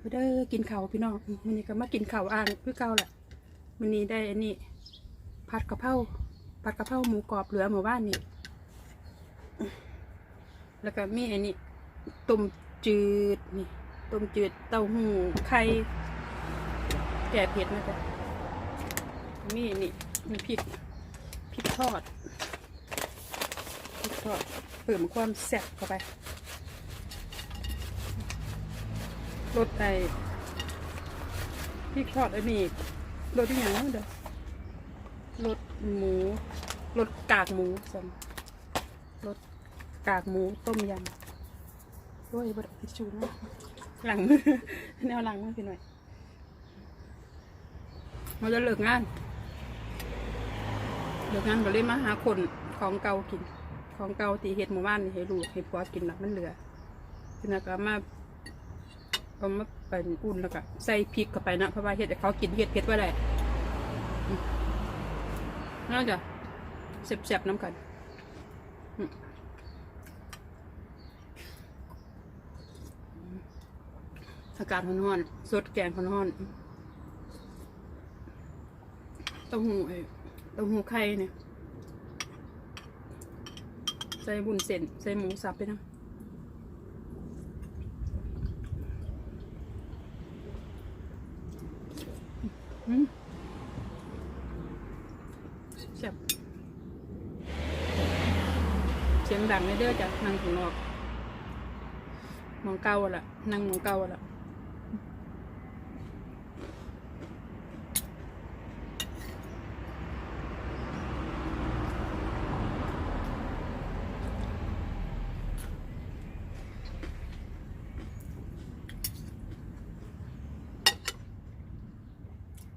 ไปเด้อกินเขาพี่น้องมันนี้ก็มากินเขาอ่างคือเก่าแหละมันนี้ได้อันนี้ผัดกะเพราผัดกะเพราหมูกรอบเหลือหมู่บ้านนี่แล้วก็มีอันนี้ต้มจืดนี่ต้มจืดเต้าหู้ไข่แก่เผ็ดนะจ๊ะมีอันนี่มีพริกพริกทอดพริกทอดเพิ่มความแซ่บเข้าไป รสไอพริกทอดอันนี้รสที่อย่างนั้นเด้อรสหมูรสกากหมูสัมรสกากหมูต้มยำโอ้ยบดทิชชูนะหลังมือแนวหลังมือพี่หน่อยเราจะเลิกงานเลิกงานก็เลยมาหาคนของเก่ากิน ของเก่าตีเห็ดหมู่บ้านนี่ให้ลูกให้ผัวกินนะมันเหลือทีนั้ก็มา เอามาเป็นอุ่นแล้วก็ใส่พริกเข้าไปนะเพราะว่าเห็ดเขากินเห็ดเผ็ดไว้ได้น่าจะเสียบๆน้ำกันอืมอากาศร้อนๆสดแกงร้อนๆเต้าหู้ไอ้เต้าหู้ไข่เนี่ย ใส่บุญเส้นใส่หมูสับไปนะ อืมแซ่บเสียงดังเลยเด้อจ้ะนั่งข้างนอกหมองเก่าอะล่ะนั่งหมองเก่าอะล่ะ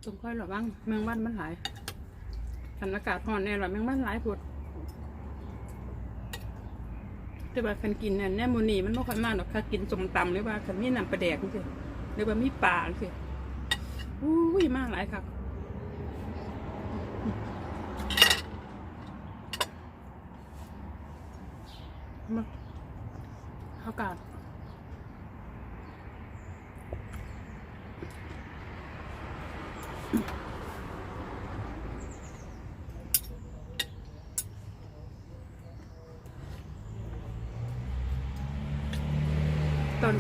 ตรงค่อยระวังแมงวันมันหลายคันอากาศร้อนแน่หรอแมงวันหลายปวดแต่ว่าคันกินเนี่ยแน่โมนีมันไม่ค่อยมากหรอกค่ะกินสมตำหรือว่าคันมีน้ำปลาแดกนี่สิหรือว่ามีปลาสิอุ้ยมากหลายครับมาอากาศ ตอน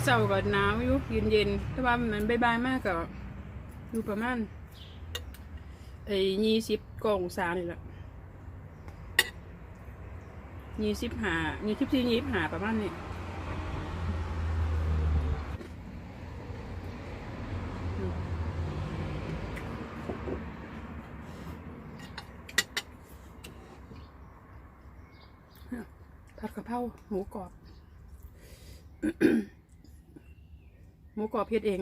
เช้าก็หนาวอยู่เย็นเย็นๆแต่ว่ามันบ่ายๆมากก็อยู่ประมาณไอ้ยี่สิบกองศานี่แหละยี่สิบหายี่สิบสี่ยี่สิบหาประมาณนี้อืมผัดกะเพรา หมูกรอบ หมูกรอบเพ็ดเอง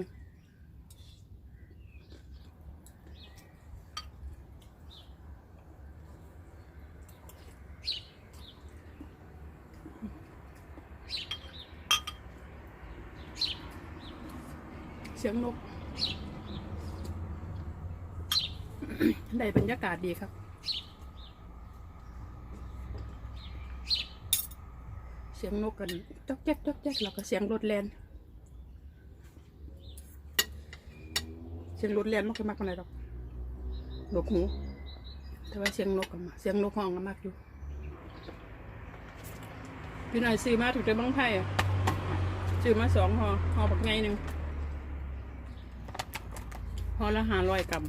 เสียงนก ได้บรรยากาศดีครับ สียงนกกันจ๊อกแจ๊กจ๊อกแจ๊กแล้วก็เสียงรถแลนเสียงรถแลนไม่ค่อยมักอะไรหรอกหนวกหู แต่ว่าเสียงนกกันมาเสียงนกห้องก็มักอยู่พี่นายซื้อมาถูกใจบ้างไพ่อะซื้อมาสองห่อห่อบักไงหนึ่งห่อละห้าร้อยกรัม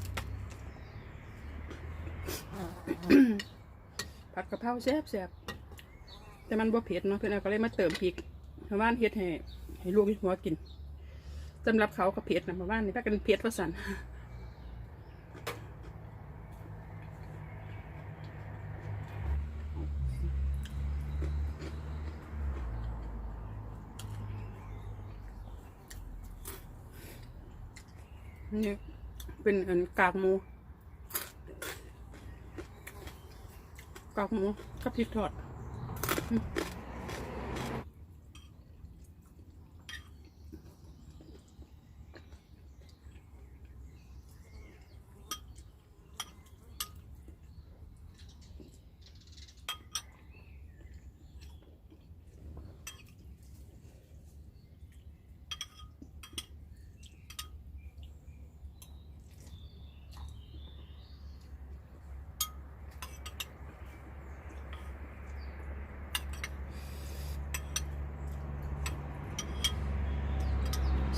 ผัดกะเพราแซ่บแซ่บ แต่มันบ่เผ็ดเนาะเพื่อนก็เลยมาเติมพริกเพราะว่าเฮ็ดให้ให้ลูกให้หัวกินสำหรับเขาก็เผ็ดนะเพราะว่านี่ถ้ากันเผ็ดว่าสันนี่เป็นอันกากหมู กากหมูกับพริกทอด อ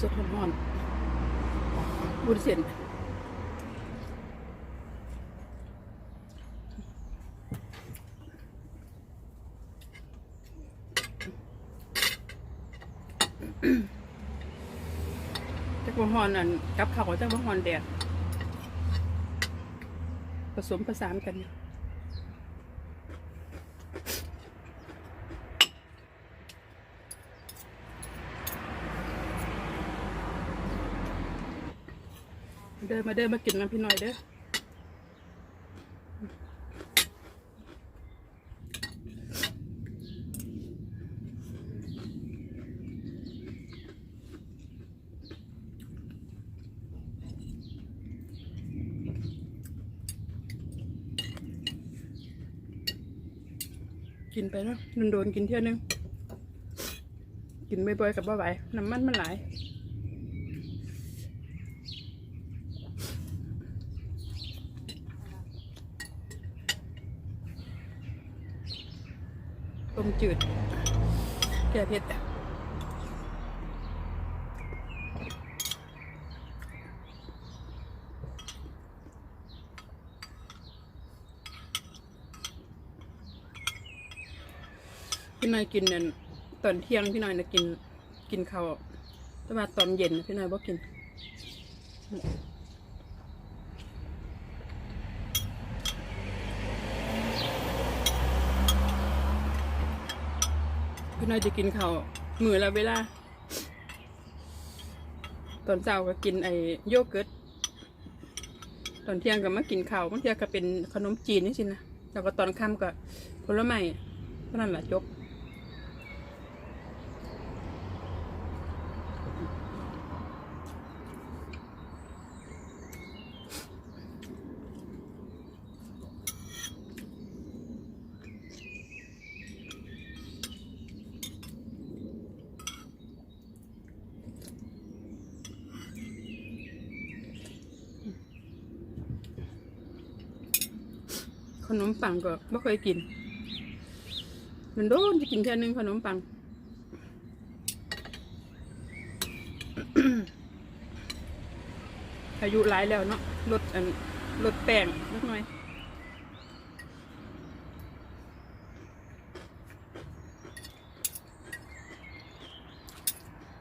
ดๆร้อนๆบุญเส้นจักรฮอนอันกับเขาวจักรฮอนแดดผสมผสานกัน เดินมาเดินมากินน้ำพี่หน่อยเด้อกินไปเนาะโดนๆกินเที่ยวนึง กินบ่อยๆกับบ่ไหวน้ำมันมันหลาย มจืด แก่เผ็ดพี่นายกินเนี่ยตอนเที่ยงพี่นายนะกินกินข้าวแต่ว่าตอนเย็นพี่นายบ่กิน พี่น้อยจะกินข้าวมือละเวลา ตอนเช้าก็กินไอ้โยเกิร์ตตอนเที่ยงก็มากินข้าวบางเที่ยก็เป็นขนมจีนนี่สินะแล้วก็ตอนค่ำก็ผลไม้เท่านั้นแหละจบ ขนมปังก็ไม่เคยกิน มันโดนจะกินแค่นึงขนมปัง อายุหลายแล้วเนาะลดอันลดแป้งนิดหน่อย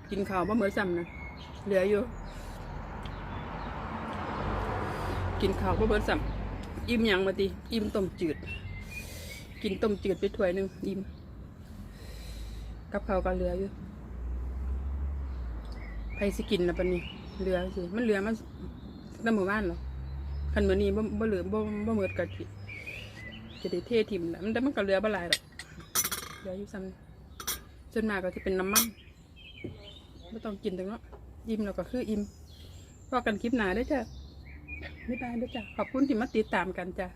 กินข้าวบ่เหมือนซ้ำนะเหลืออยู่ กินข้าวบ่เหมือนซ้ำ อิ่มยังมาติอิ่มต้มจืด กินต้มจืดไปถ้วยหนึ่งอิ่มกับข้าวก็เหลืออยู่ใครสิกินนะปันนี้เหลือสิมันเหลือมันน้ำหมู่บ้านเหรอคันมื้อนี้บ่บ่เหลือบ่บ่เหมือดกะทิจะได้เททิมนะมันแต่มันก็เหลือบ่หลายหรอกเหลืออยู่ซ้ำนี่ส่วนมากก็จะเป็นน้ำมันไม่ต้องกินถึงเนาะอิ่มแล้วก็คืออิ่มพอกันคลิปหนาได้จ้ะ บ๊ายบายด้วยจ้ะขอบคุณที่มาติดตามกันจ้ะ